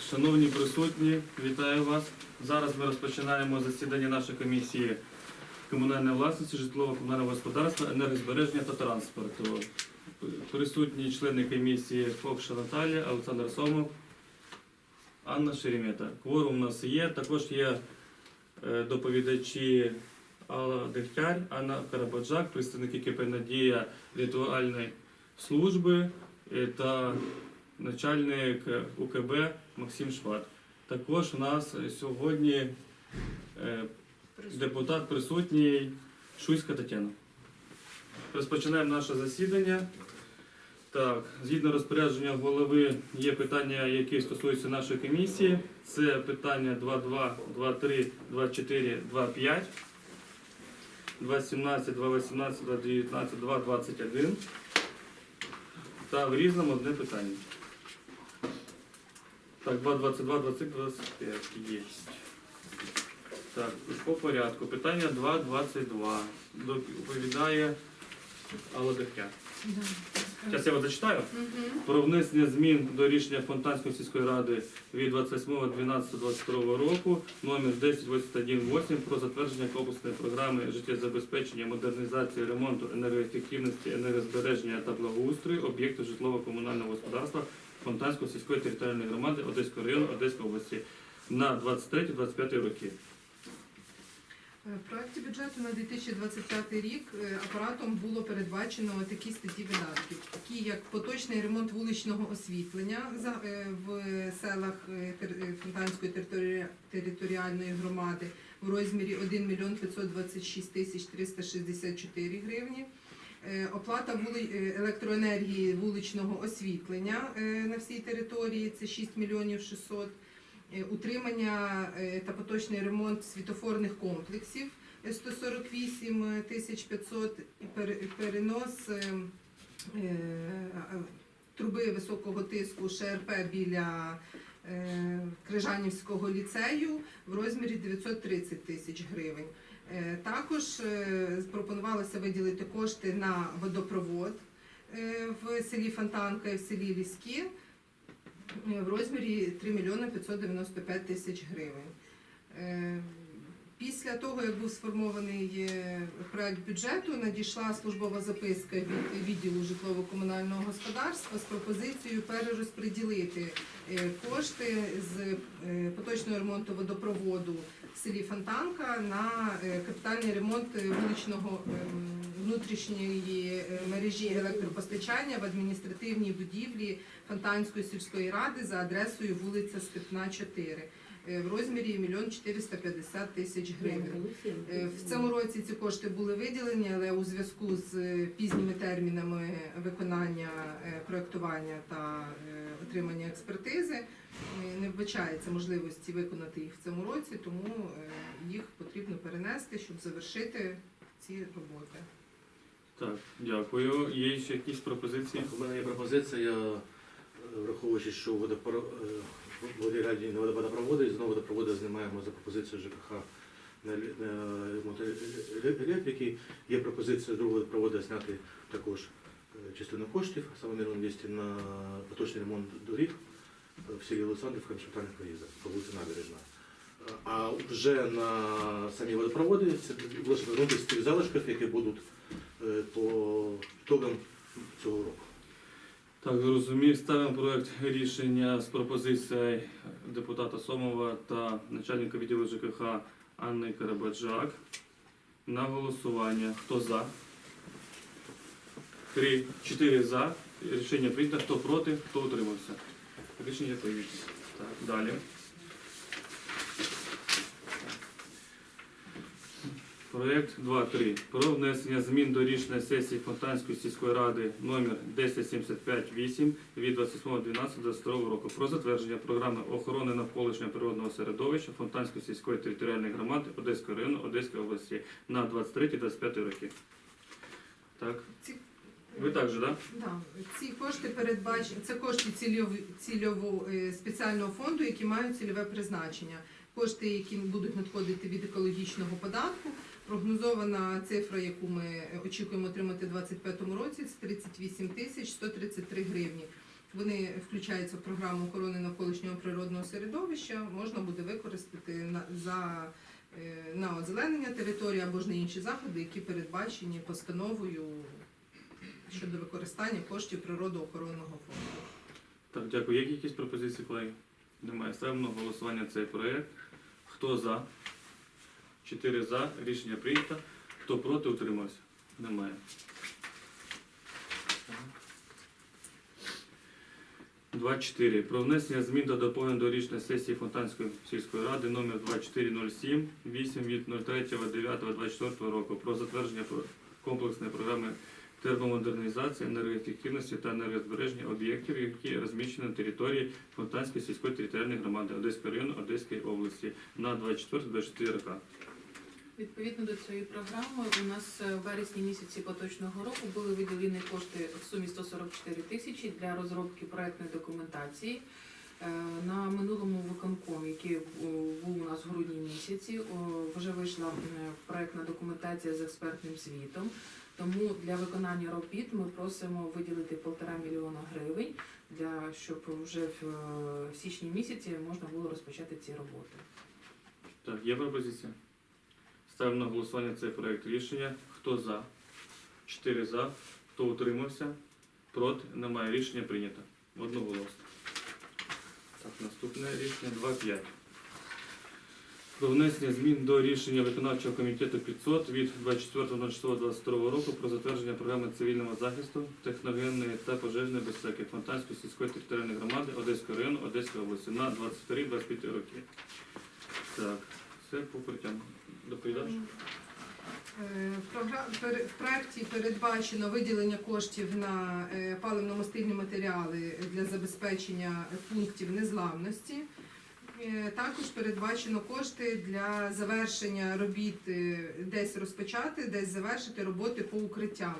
шановні присутні, вітаю вас. Зараз ми розпочинаємо засідання нашої комісії комунальної власності, житлово-комунального господарства, енергозбереження та транспорту. Присутні члени комісії Фокша Наталія, Олександр Сомов, Анна Шеремета. Кворум у нас є. Також є е, доповідачі Алла Дегтяр, Анна Карабаджак, представники КП Надія ритуальної служби е, та начальник е, УКБ Максим Шват. Також у нас е, сьогодні е, депутат присутній Шуйська Тетяна. Розпочинаємо наше засідання. Так, згідно розпорядження голови, є питання, які стосуються нашої комісії. Це питання 2.2, 2.3, 2.4, 2.5, 2.17, 2.18, 2.19, 2.21 та в різному одне питання. Так, 2.22, 23, 25 є. Так, по порядку. Питання 2.22. Доповідає Алла Дехтяр. Зараз я вас зачитаю. Про внесення змін до рішення Фонтанської сільської ради від 28.12.22 року номер 10818 про затвердження комплексної програми життєзабезпечення, модернізації, ремонту, енергоефективності, енергозбереження та благоустрою об'єктів житлово-комунального господарства Фонтанської сільської територіальної громади Одеського району Одеської області на 23-25 роки. Е, В проекті бюджету на 2025 рік е, апаратом було передбачено такі статті видатків, такі як поточний ремонт вуличного освітлення е, в селах Фонтанської територіальної громади в розмірі 1 мільйон 526 тисяч 364 гривні. Оплата електроенергії вуличного освітлення на всій території це 6 мільйонів 600 Е, утримання е, та поточний ремонт світофорних комплексів е, 148 тисяч 500, і перенос е, е, труби високого тиску ШРП біля е, Крижанівського ліцею в розмірі 930 тисяч гривень. Е, Також е, пропонувалося виділити кошти на водопровод е, в селі Фонтанка і в селі Ліські е, в розмірі 3 мільйони 595 тисяч гривень. Е, Після того, як був сформований е, проект бюджету, надійшла службова записка від відділу житлово-комунального господарства з пропозицією перерозподілити е, кошти з е, поточного ремонту водопроводу в селі Фонтанка на е, капітальний ремонт е, вуличного ем, внутрішньої е, мережі електропостачання в адміністративній будівлі Фонтанської сільської ради за адресою вулиця Степна 4 е, в розмірі 1 мільйон 450 тисяч гривень. Е, В цьому році ці кошти були виділені, але у зв'язку з е, пізніми термінами виконання проектування та отримання експертизи не вбачається можливості виконати їх в цьому році, тому їх потрібно перенести, щоб завершити ці роботи. Так, дякую. Є ще якісь пропозиції? У мене є пропозиція, е, враховуючи, що водопро... е, в водоряді на водопроводи, знову водопроводи знімаємо за пропозицією ЖКХ на електрики. Є пропозиція другого водопроводу зняти також е, частину коштів, саме мільйон 200 на поточний ремонт доріг е, в селі Олександрівка на шпитальних проїздах по вулиці Набережна. Е, А вже на самі водопроводи це вложено з тих залишків, які будуть е, по ітогам цього року. Так, зрозумів. Ставимо проект рішення з пропозицією депутата Сомова та начальника відділу ЖКХ Анни Карабаджак на голосування. Хто за? Три, чотири за. Рішення прийнято. Хто проти, хто утримався. Рішення прийнято. Так, далі. Проект 2.3. Про внесення змін до рішення сесії Фонтанської сільської ради номер 10758 від 28.12.22 року про затвердження програми охорони навколишнього природного середовища Фонтанської сільської територіальної громади Одеського району Одеської області на 23-25 роки. Так, ви так же, так? Да, ці кошти передбачені, це кошти цільові, цільового е, спеціального фонду, які мають цільове призначення. Кошти, які будуть надходити від екологічного податку. Прогнозована цифра, яку ми очікуємо отримати у 2025 році, це 38 тисяч 133 гривні. Вони включаються в програму охорони навколишнього природного середовища. Можна буде використати на за е, на озеленення території або ж на інші заходи, які передбачені постановою щодо використання коштів природоохоронного фонду. Так, дякую. Є якісь пропозиції, колеги? Немає. Ставимо на голосування цей проект. Хто за? Чотири за. Рішення прийнято. Хто проти, утримався? Немає. Два чотири. Про внесення змін та доповнень до рішення сесії Фонтанської сільської ради номер 2407 8 від 03.09.24 року про затвердження комплексної програми термомодернізації, енергоефективності та енергозбереження об'єктів, які розміщені на території Фонтанської сільської територіальної громади Одеського району Одеської області на 24-24 роки. Відповідно до цієї програми, у нас е, в вересні місяці поточного року були виділені кошти в сумі 144 тисячі для розробки проектної документації. Е, На минулому виконкомі, який був у нас в грудні місяці, вже вийшла е, проектна документація з експертним звітом. Тому для виконання робіт ми просимо виділити півтора мільйона гривень, для щоб вже в січні місяці можна було розпочати ці роботи. Так, є пропозиція? Ставимо на голосування цей проект рішення. Хто за? Чотири за. Хто утримався? Проти? Немає. Рішення прийнято. Одноголосно. Так, наступне рішення 2.5. Про внесення змін до рішення виконавчого комітету 500 від 24.06.22 року про затвердження програми цивільного захисту, техногенної та пожежної безпеки Фонтанської сільської територіальної громади Одеського району Одеської області на 23-25 роки. Так, це по притягу. Доповідач? Е, в проекті передбачено виділення коштів на е, паливно-мастильні матеріали для забезпечення пунктів незламності. Е, Також передбачено кошти для завершення робіт десь розпочати, десь завершити роботи по укриттям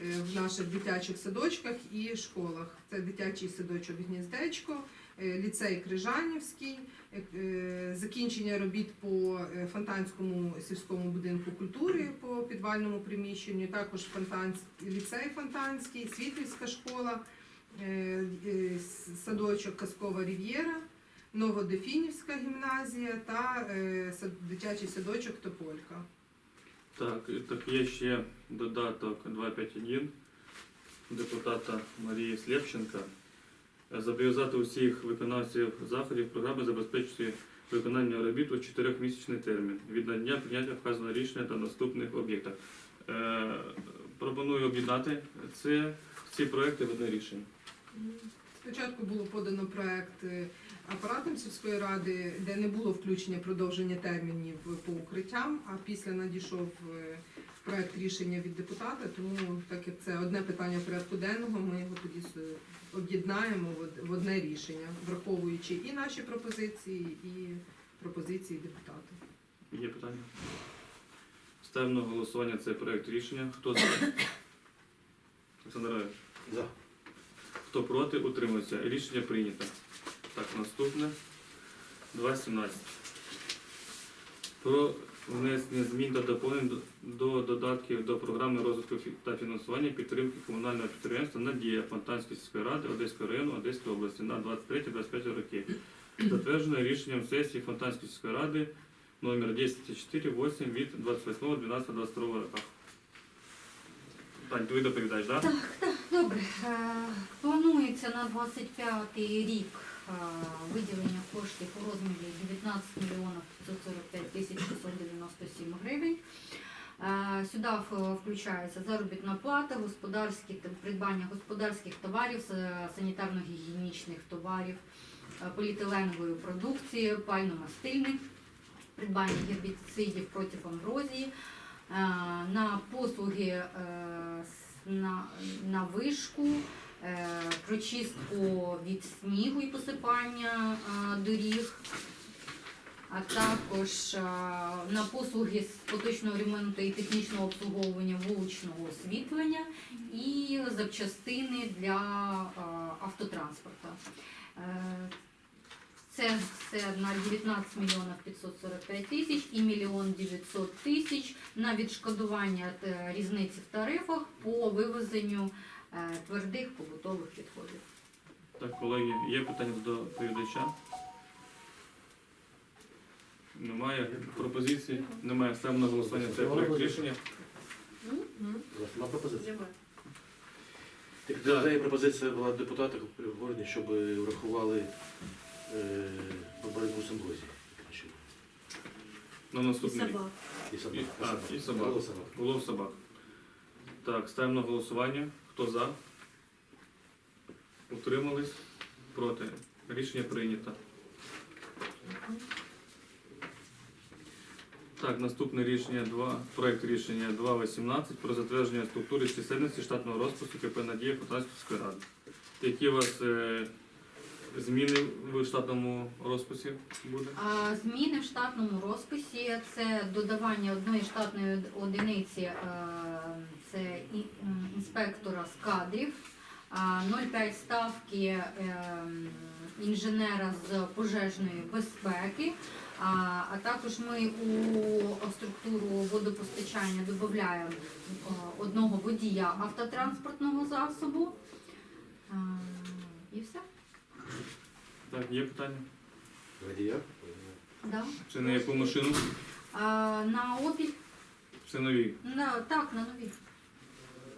в наших дитячих садочках і школах. Це дитячий садочок Гніздечко, ліцей Крижанівський, е, е, закінчення робіт по е, Фонтанському сільському будинку культури по підвальному приміщенню, також Фонтанський ліцей Фонтанський, Світлівська школа, е, е, садочок Казкова Рів'єра, Новодефінівська гімназія та е, дитячий садочок Тополька. Так, так є ще додаток 251 депутата Марії Слєпченка. Зобов'язати усіх виконавців заходів програми забезпечити виконання робіт у 4-місячний термін від надання прийняття вказаного рішення та наступних об'єктах. Е, пропоную об'єднати це, ці проекти в одне рішення. Спочатку було подано проект е, апаратом сільської ради, де не було включення продовження термінів по укриттям, а після надійшов проект рішення від депутата, тому так як це одне питання порядку денного, ми його тоді об'єднаємо в одне рішення, враховуючи і наші пропозиції, і пропозиції депутата. Є питання? Ставимо на голосування цей проект рішення. Хто за? Олександр Равич. За. Хто проти, утримується. Рішення прийнято. Так, наступне. 2.17. Про внесення змін та доповнень до- до додатків до програми розвитку та фінансування підтримки комунального підприємства Надія Фонтанської сільської ради Одеського району Одеської області на 23-25 роки. Затверджено рішенням сесії Фонтанської сільської ради номер 1048 від 28.12.22 року. Тань, ви доповідаєш, так? Да? Добре, Е, планується на 25 рік виділення коштів у розмірі 19 мільйонів 545 тисяч 697 гривень. Е, Сюди включається заробітна плата, господарські придбання господарських товарів, санітарно-гігієнічних товарів, е, поліетиленової продукції, пально-мастильних, придбання гербіцидів проти амброзії, е, на послуги е, на, на вишку, е, прочистку від снігу і посипання е, доріг, а також е, на послуги з поточного ремонту і технічного обслуговування вуличного освітлення і запчастини для автотранспорту. Це все на 19 мільйонів 545 тисяч і мільйон 900 тисяч на відшкодування різниці в тарифах по вивезенню твердих побутових відходів. Так, колеги, є питання до доповідача? Немає пропозицій? Немає. Ставимо на голосування цей проект рішення. Пропозиції? Немає. Так, пропозиція була депутата при обговоренні, щоб врахували е, боротьбу з амброзією. На наступний рік. І собак. І- а, і собак. Голос собак. Голов собак. Так, ставимо на голосування. Хто за? Утримались? Проти? Рішення прийнято. Так, наступне рішення 2, проект рішення 2.18 про затвердження структури чисельності штатного розпису КП Надія Фотанської ради. Які у вас е, зміни в штатному розписі буде? А Зміни в штатному розписі це додавання одної штатної одиниці, е, це інспектора з кадрів, 0,5 ставки е, інженера з пожежної безпеки. А, а також ми у структуру водопостачання додаємо е, одного водія автотранспортного засобу. А, І все. Так, є питання? Водія. Да. Це на яку машину? А, на опіль Це нові. На, так, на нові.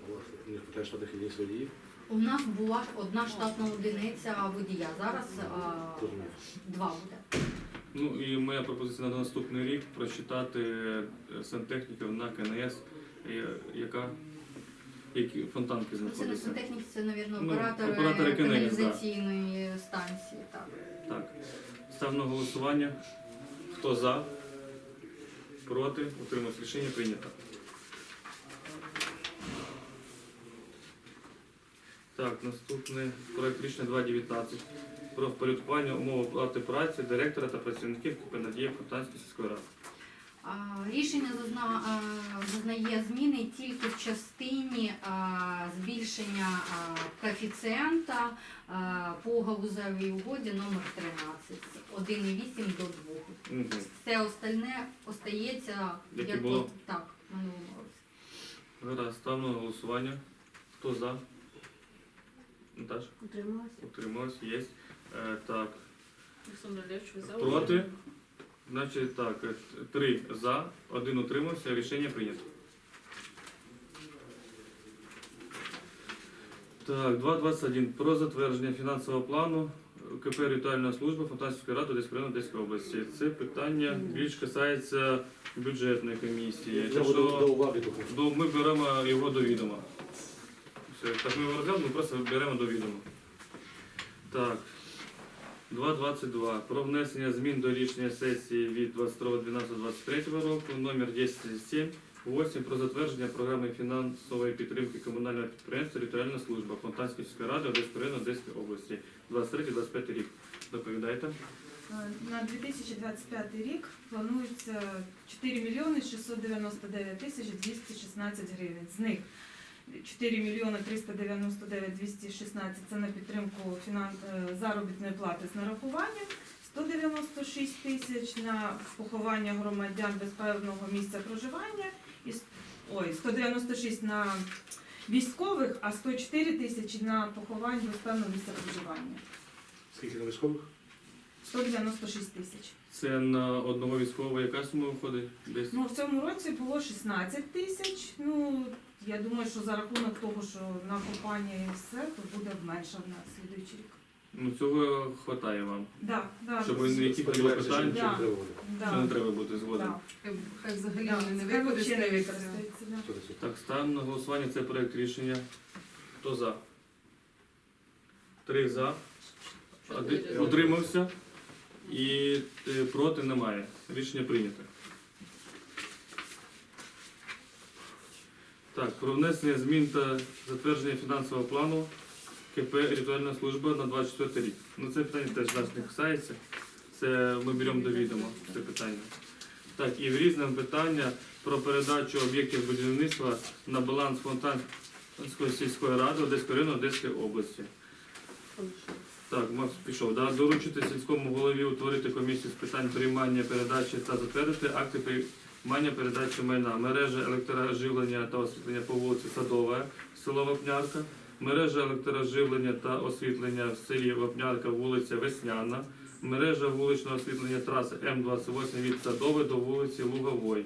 У вас не питає штатних одиниць водіїв. У нас була одна штатна одиниця водія. Зараз а, Розумію. два буде. Ну і моя пропозиція на наступний рік прочитати е, сантехніків на КНС, е, яка які фонтанки Це знаходяться. сантехніки, це, мабуть, Ну, оператори, оператори да. каналізаційної станції. Так. Так. Став на голосування. Хто за? Проти? Утримався. Рішення прийнято. Так, наступний проект рішення 2.19 про впорядкування умов оплати праці директора та працівників КП Надія Фонтанської сільської ради. Рішення зазнає зміни тільки в частині збільшення коефіцієнта по галузевій угоді номер 13 1,8 до 2. Мгм. Все остальне остається Як як було. от- так, році. Зараз ставимо на голосування. Хто за? Наташ? Утрималася. Утрималась, є. Е, так. Олександр Левч, ви за? Проти? Значить так, е, три за, один утримався, рішення прийнято. Так, 2.21. Про затвердження фінансового плану КП Ритуальна служба Фонтанської ради Одеської Одеської області. Це питання більш касається бюджетної комісії. До що уваги до- ми беремо його до відома. Все, так ми його розглянули, ми просто беремо до відома. Так. 2.22. Про внесення змін до рішення сесії від 22.12.23 року номер 1077 8 про затвердження програми фінансової підтримки комунального підприємства Територіальна служба Фонтанської сільської ради Одеської району Одеської області 23-25 рік. Доповідайте. Е, На 2025 рік планується 4 мільйони 699 тисяч 216 гривень. З них 4 мільйони 399 216 – це на підтримку фінан... е, заробітної плати з нарахуванням, 196 тисяч на поховання громадян без певного місця проживання, і ой, 196 на військових, а 104 тисячі на поховання без певного місця проживання. Скільки на військових? 196 тисяч. Це на одного військового яка сума виходить? Десь Ну, в цьому році було 16 тисяч. Ну, я думаю, що за рахунок того, що на компанії і все, то буде менше в нас слідуючий рік. ну цього хватає вам. Да, да, Щоб ви ніяких не було питань, Да. не треба да, що не треба бути згодом. да. Хай- взагалі вони не да. Так, ставимо на голосування цей проект рішення. Хто за? Три за. Один утримався. І е, проти немає. Рішення прийнято. Так, про внесення змін та затвердження фінансового плану КП Ритуальна служба на 24 рік. Ну це питання теж нас не касається. Це ми беремо до відома це питання. Так, і в різному питання про передачу об'єктів будівництва на баланс Фонтанської сільської ради Одеської району Одеської області. Так, Макс пішов. Да? Доручити сільському голові утворити комісію з питань приймання, передачі та затвердити акти приймання передачі майна, мережі електроживлення та освітлення по вулиці Садова, село Вапнярка, мережа електроживлення та освітлення в селі Вапнярка, вулиця Весняна, мережа вуличного освітлення траси М28 від Садової до вулиці Лугової.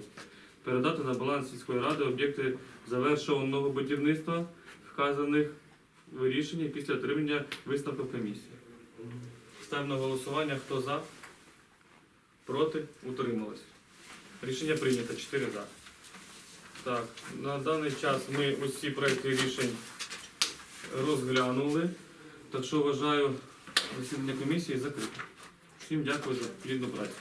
Передати на баланс сільської ради об'єкти завершеного будівництва, вказаних в рішенні після отримання висновку комісії. Ставимо на голосування. Хто за? Проти? Утримались. Рішення прийнято. 4 за. Так, на даний час ми усі проекти рішень розглянули. Так що вважаю засідання комісії закритим. Всім дякую за плідну працю.